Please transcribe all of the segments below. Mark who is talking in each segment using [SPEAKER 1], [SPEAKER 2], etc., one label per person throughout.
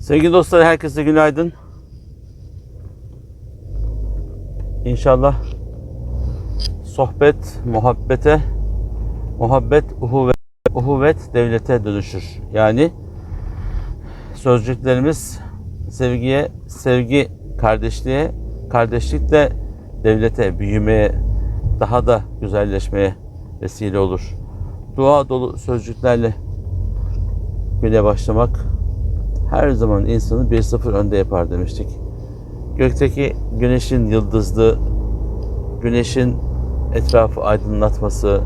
[SPEAKER 1] Sevgili dostlar herkese günaydın. İnşallah sohbet muhabbete, muhabbet uhuvvet, uhuvvet devlete dönüşür. Yani sözcüklerimiz sevgiye, sevgi kardeşliğe, kardeşlik de devlete büyümeye, daha da güzelleşmeye vesile olur. Dua dolu sözcüklerle güne başlamak her zaman insanı 1-0 önde yapar demiştik. Gökteki güneşin yıldızlı, güneşin etrafı aydınlatması,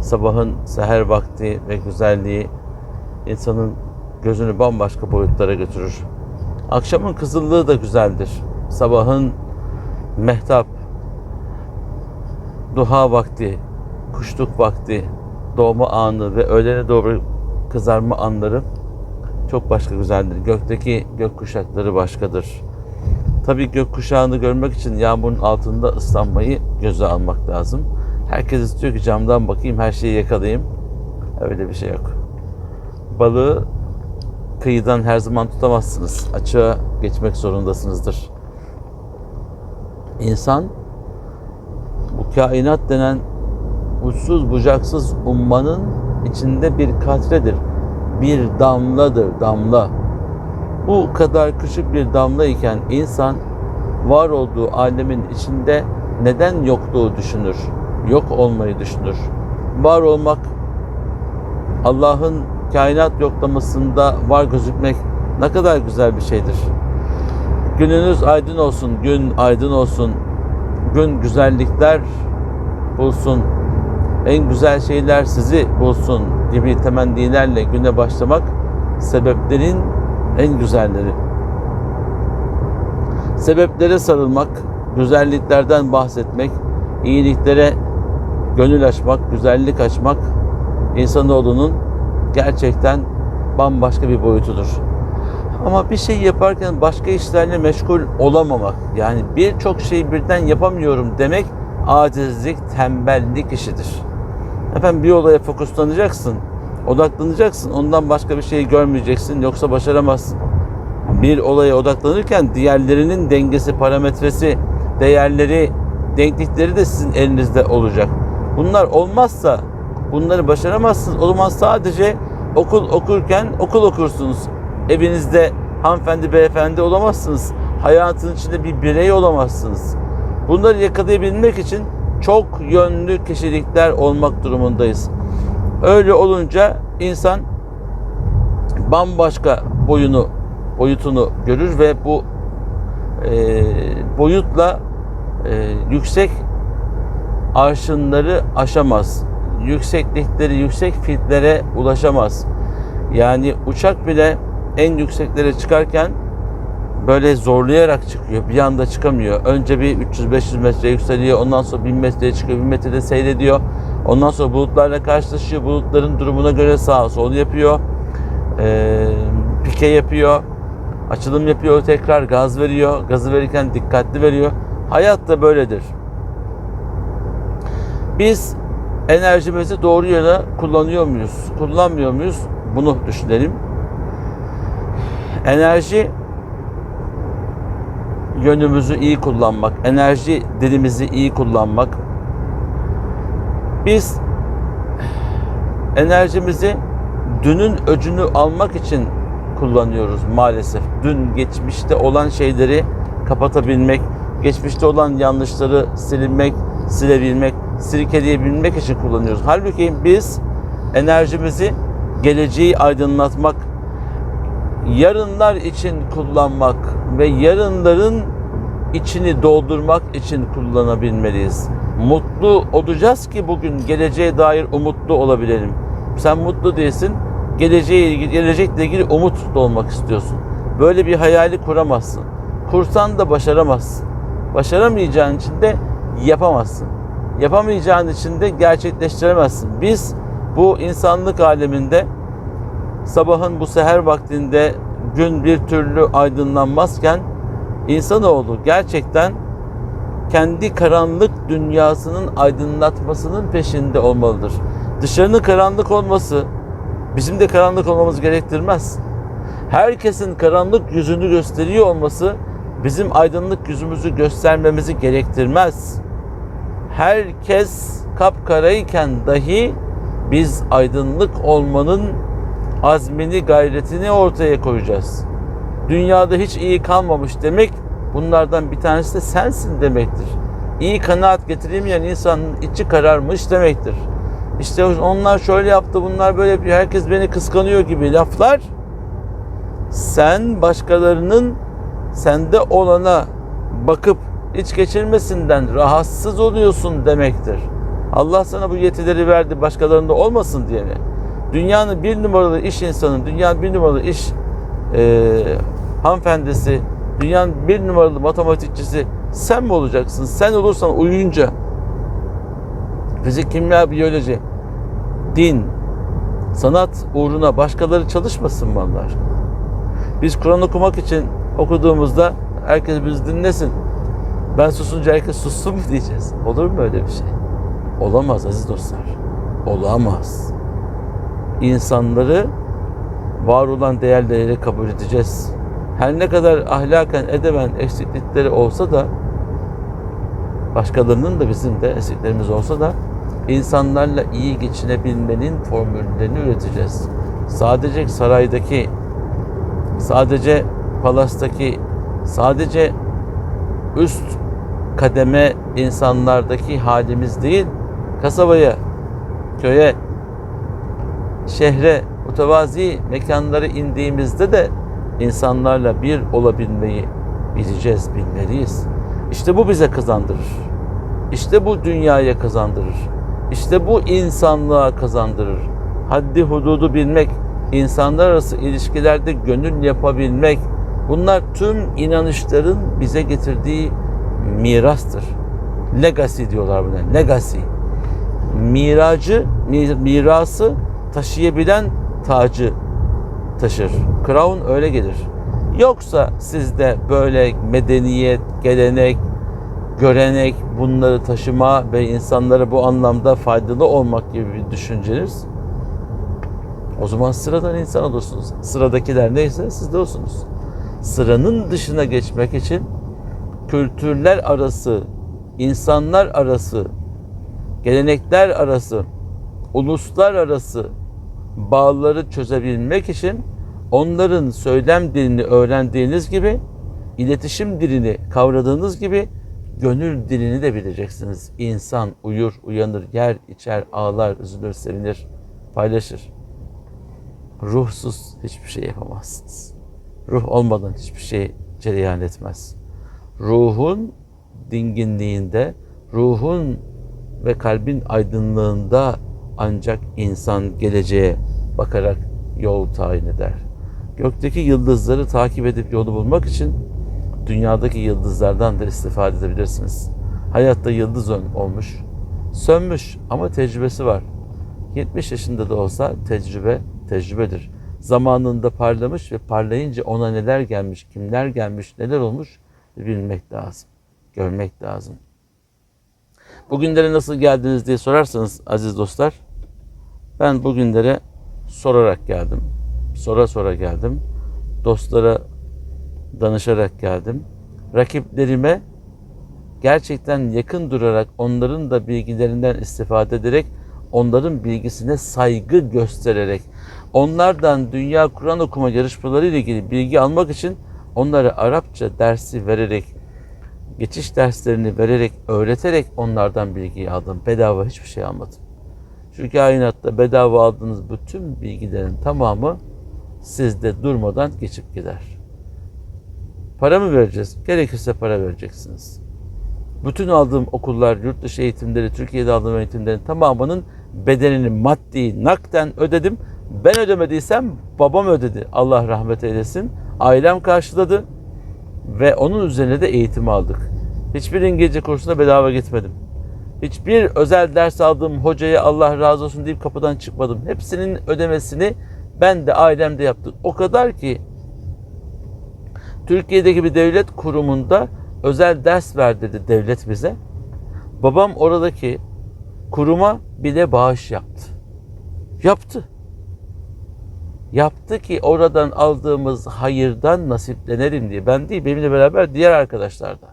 [SPEAKER 1] sabahın seher vakti ve güzelliği insanın gözünü bambaşka boyutlara götürür. Akşamın kızıllığı da güzeldir. Sabahın mehtap, duha vakti, kuşluk vakti, doğma anı ve öğlene doğru kızarma anları çok başka güzeldir. Gökteki gök kuşakları başkadır. Tabii gök kuşağını görmek için yağmurun altında ıslanmayı göze almak lazım. Herkes istiyor ki camdan bakayım her şeyi yakalayayım. Öyle bir şey yok. Balığı kıyıdan her zaman tutamazsınız. Açığa geçmek zorundasınızdır. İnsan bu kainat denen uçsuz bucaksız ummanın içinde bir katredir. Bir damladır, damla. Bu kadar küçük bir damla iken insan var olduğu alemin içinde neden yokluğu düşünür? Yok olmayı düşünür. Var olmak Allah'ın kainat yoklamasında var gözükmek ne kadar güzel bir şeydir. Gününüz aydın olsun, gün aydın olsun. Gün güzellikler bulsun. En güzel şeyler sizi bulsun gibi temennilerle güne başlamak sebeplerin en güzelleri. Sebeplere sarılmak, güzelliklerden bahsetmek, iyiliklere gönül açmak, güzellik açmak insanoğlunun gerçekten bambaşka bir boyutudur. Ama bir şey yaparken başka işlerle meşgul olamamak, yani birçok şeyi birden yapamıyorum demek acizlik, tembellik işidir. Efendim bir olaya fokuslanacaksın, odaklanacaksın, ondan başka bir şey görmeyeceksin yoksa başaramazsın. Bir olaya odaklanırken diğerlerinin dengesi, parametresi, değerleri, denklikleri de sizin elinizde olacak. Bunlar olmazsa bunları başaramazsınız. O zaman sadece okul okurken okul okursunuz. Evinizde hanımefendi, beyefendi olamazsınız. Hayatın içinde bir birey olamazsınız. Bunları yakalayabilmek için çok yönlü kişilikler olmak durumundayız. Öyle olunca insan bambaşka boyunu, boyutunu görür ve bu e, boyutla e, yüksek arşınları aşamaz. Yükseklikleri, yüksek fitlere ulaşamaz. Yani uçak bile en yükseklere çıkarken böyle zorlayarak çıkıyor. Bir anda çıkamıyor. Önce bir 300-500 metre yükseliyor. Ondan sonra 1000 metreye çıkıyor. 1000 metrede seyrediyor. Ondan sonra bulutlarla karşılaşıyor. Bulutların durumuna göre sağa sol yapıyor. Ee, pike yapıyor. Açılım yapıyor. Tekrar gaz veriyor. Gazı verirken dikkatli veriyor. Hayat da böyledir. Biz enerjimizi doğru yöne kullanıyor muyuz? Kullanmıyor muyuz? Bunu düşünelim. Enerji yönümüzü iyi kullanmak, enerji dilimizi iyi kullanmak. Biz enerjimizi dünün öcünü almak için kullanıyoruz maalesef. Dün geçmişte olan şeyleri kapatabilmek, geçmişte olan yanlışları silinmek, silebilmek, silkeleyebilmek için kullanıyoruz. Halbuki biz enerjimizi geleceği aydınlatmak, yarınlar için kullanmak ve yarınların içini doldurmak için kullanabilmeliyiz. Mutlu olacağız ki bugün geleceğe dair umutlu olabilelim. Sen mutlu değilsin, geleceğe ilgili, gelecekle ilgili umut olmak istiyorsun. Böyle bir hayali kuramazsın. Kursan da başaramazsın. Başaramayacağın için de yapamazsın. Yapamayacağın için de gerçekleştiremezsin. Biz bu insanlık aleminde sabahın bu seher vaktinde gün bir türlü aydınlanmazken insanoğlu gerçekten kendi karanlık dünyasının aydınlatmasının peşinde olmalıdır. Dışarının karanlık olması bizim de karanlık olmamızı gerektirmez. Herkesin karanlık yüzünü gösteriyor olması bizim aydınlık yüzümüzü göstermemizi gerektirmez. Herkes kapkarayken dahi biz aydınlık olmanın azmini, gayretini ortaya koyacağız. Dünyada hiç iyi kalmamış demek bunlardan bir tanesi de sensin demektir. İyi kanaat getiremeyen insanın içi kararmış demektir. İşte onlar şöyle yaptı, bunlar böyle yapıyor, herkes beni kıskanıyor gibi laflar sen başkalarının sende olana bakıp iç geçirmesinden rahatsız oluyorsun demektir. Allah sana bu yetileri verdi başkalarında olmasın diye mi? Dünyanın bir numaralı iş insanı, dünyanın bir numaralı iş e, hanımefendisi, dünyanın bir numaralı matematikçisi sen mi olacaksın? Sen olursan uyuyunca fizik, kimya, biyoloji, din, sanat uğruna başkaları çalışmasın mı Allah? Biz Kur'an okumak için okuduğumuzda herkes bizi dinlesin. Ben susunca herkes sussun mu diyeceğiz. Olur mu öyle bir şey? Olamaz aziz dostlar. Olamaz. İnsanları var olan değerleriyle kabul edeceğiz. Her ne kadar ahlaken edemen eksiklikleri olsa da başkalarının da bizim de eksiklerimiz olsa da insanlarla iyi geçinebilmenin formüllerini üreteceğiz. Sadece saraydaki sadece palastaki sadece üst kademe insanlardaki halimiz değil, kasabaya, köye, şehre, mütevazi mekanlara indiğimizde de insanlarla bir olabilmeyi bileceğiz, bilmeliyiz. İşte bu bize kazandırır. İşte bu dünyaya kazandırır. İşte bu insanlığa kazandırır. Haddi hududu bilmek, insanlar arası ilişkilerde gönül yapabilmek, bunlar tüm inanışların bize getirdiği mirastır. Legacy diyorlar buna. Legacy. Miracı, mirası taşıyabilen tacı taşır. Crown öyle gelir. Yoksa sizde böyle medeniyet, gelenek, görenek bunları taşıma ve insanlara bu anlamda faydalı olmak gibi bir düşünceniz o zaman sıradan insan olursunuz. Sıradakiler neyse siz de olsunuz. Sıranın dışına geçmek için kültürler arası, insanlar arası, gelenekler arası, uluslar arası bağları çözebilmek için onların söylem dilini öğrendiğiniz gibi, iletişim dilini kavradığınız gibi gönül dilini de bileceksiniz. İnsan uyur, uyanır, yer, içer, ağlar, üzülür, sevinir, paylaşır. Ruhsuz hiçbir şey yapamazsınız. Ruh olmadan hiçbir şey cereyan etmez. Ruhun dinginliğinde, ruhun ve kalbin aydınlığında ancak insan geleceğe bakarak yol tayin eder. Gökteki yıldızları takip edip yolu bulmak için dünyadaki yıldızlardan da istifade edebilirsiniz. Hayatta yıldız olmuş, sönmüş ama tecrübesi var. 70 yaşında da olsa tecrübe tecrübedir. Zamanında parlamış ve parlayınca ona neler gelmiş, kimler gelmiş, neler olmuş bilmek lazım. Görmek lazım. Bugünlere nasıl geldiniz diye sorarsanız aziz dostlar, ben bugünlere sorarak geldim. Sora sora geldim. Dostlara danışarak geldim. Rakiplerime gerçekten yakın durarak onların da bilgilerinden istifade ederek onların bilgisine saygı göstererek onlardan dünya Kur'an okuma yarışmaları ile ilgili bilgi almak için onlara Arapça dersi vererek geçiş derslerini vererek öğreterek onlardan bilgiyi aldım. Bedava hiçbir şey almadım. Şu kainatta bedava aldığınız bütün bilgilerin tamamı sizde durmadan geçip gider. Para mı vereceğiz? Gerekirse para vereceksiniz. Bütün aldığım okullar, yurt dışı eğitimleri, Türkiye'de aldığım eğitimlerin tamamının bedelini maddi, nakden ödedim. Ben ödemediysem babam ödedi. Allah rahmet eylesin. Ailem karşıladı ve onun üzerine de eğitim aldık. Hiçbir İngilizce kursuna bedava gitmedim. Hiçbir özel ders aldığım hocaya Allah razı olsun deyip kapıdan çıkmadım. Hepsinin ödemesini ben de ailem de yaptık. O kadar ki Türkiye'deki bir devlet kurumunda özel ders ver dedi devlet bize. Babam oradaki kuruma bile bağış yaptı. Yaptı. Yaptı ki oradan aldığımız hayırdan nasiplenelim diye. Ben değil, benimle beraber diğer arkadaşlar da.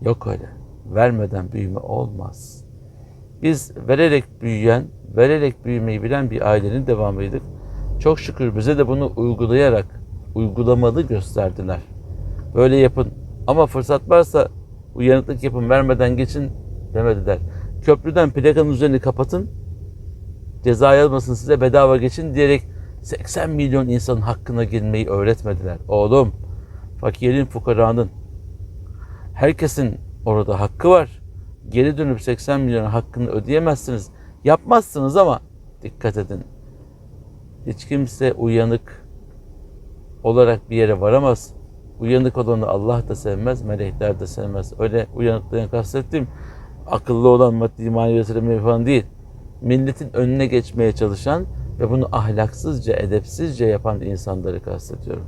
[SPEAKER 1] Yok öyle. Vermeden büyüme olmaz. Biz vererek büyüyen, vererek büyümeyi bilen bir ailenin devamıydık. Çok şükür bize de bunu uygulayarak, uygulamalı gösterdiler. Böyle yapın. Ama fırsat varsa uyanıklık yapın, vermeden geçin demediler. Köprüden plakanın üzerini kapatın, ceza yazmasın size bedava geçin diyerek 80 milyon insanın hakkına girmeyi öğretmediler. Oğlum, fakirin, fukaranın, herkesin orada hakkı var. Geri dönüp 80 milyonun hakkını ödeyemezsiniz. Yapmazsınız ama dikkat edin. Hiç kimse uyanık olarak bir yere varamaz. Uyanık olanı Allah da sevmez, melekler de sevmez. Öyle uyanıklığını kastettiğim akıllı olan maddi manevi falan değil. Milletin önüne geçmeye çalışan ve bunu ahlaksızca, edepsizce yapan insanları kastediyorum.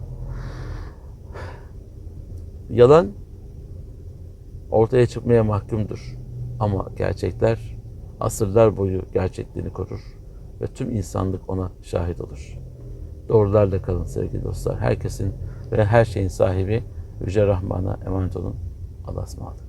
[SPEAKER 1] Yalan ortaya çıkmaya mahkumdur. Ama gerçekler asırlar boyu gerçekliğini korur ve tüm insanlık ona şahit olur. Doğrularla kalın sevgili dostlar. Herkesin ve her şeyin sahibi Yüce Rahman'a emanet olun. Allah'a ısmarladık.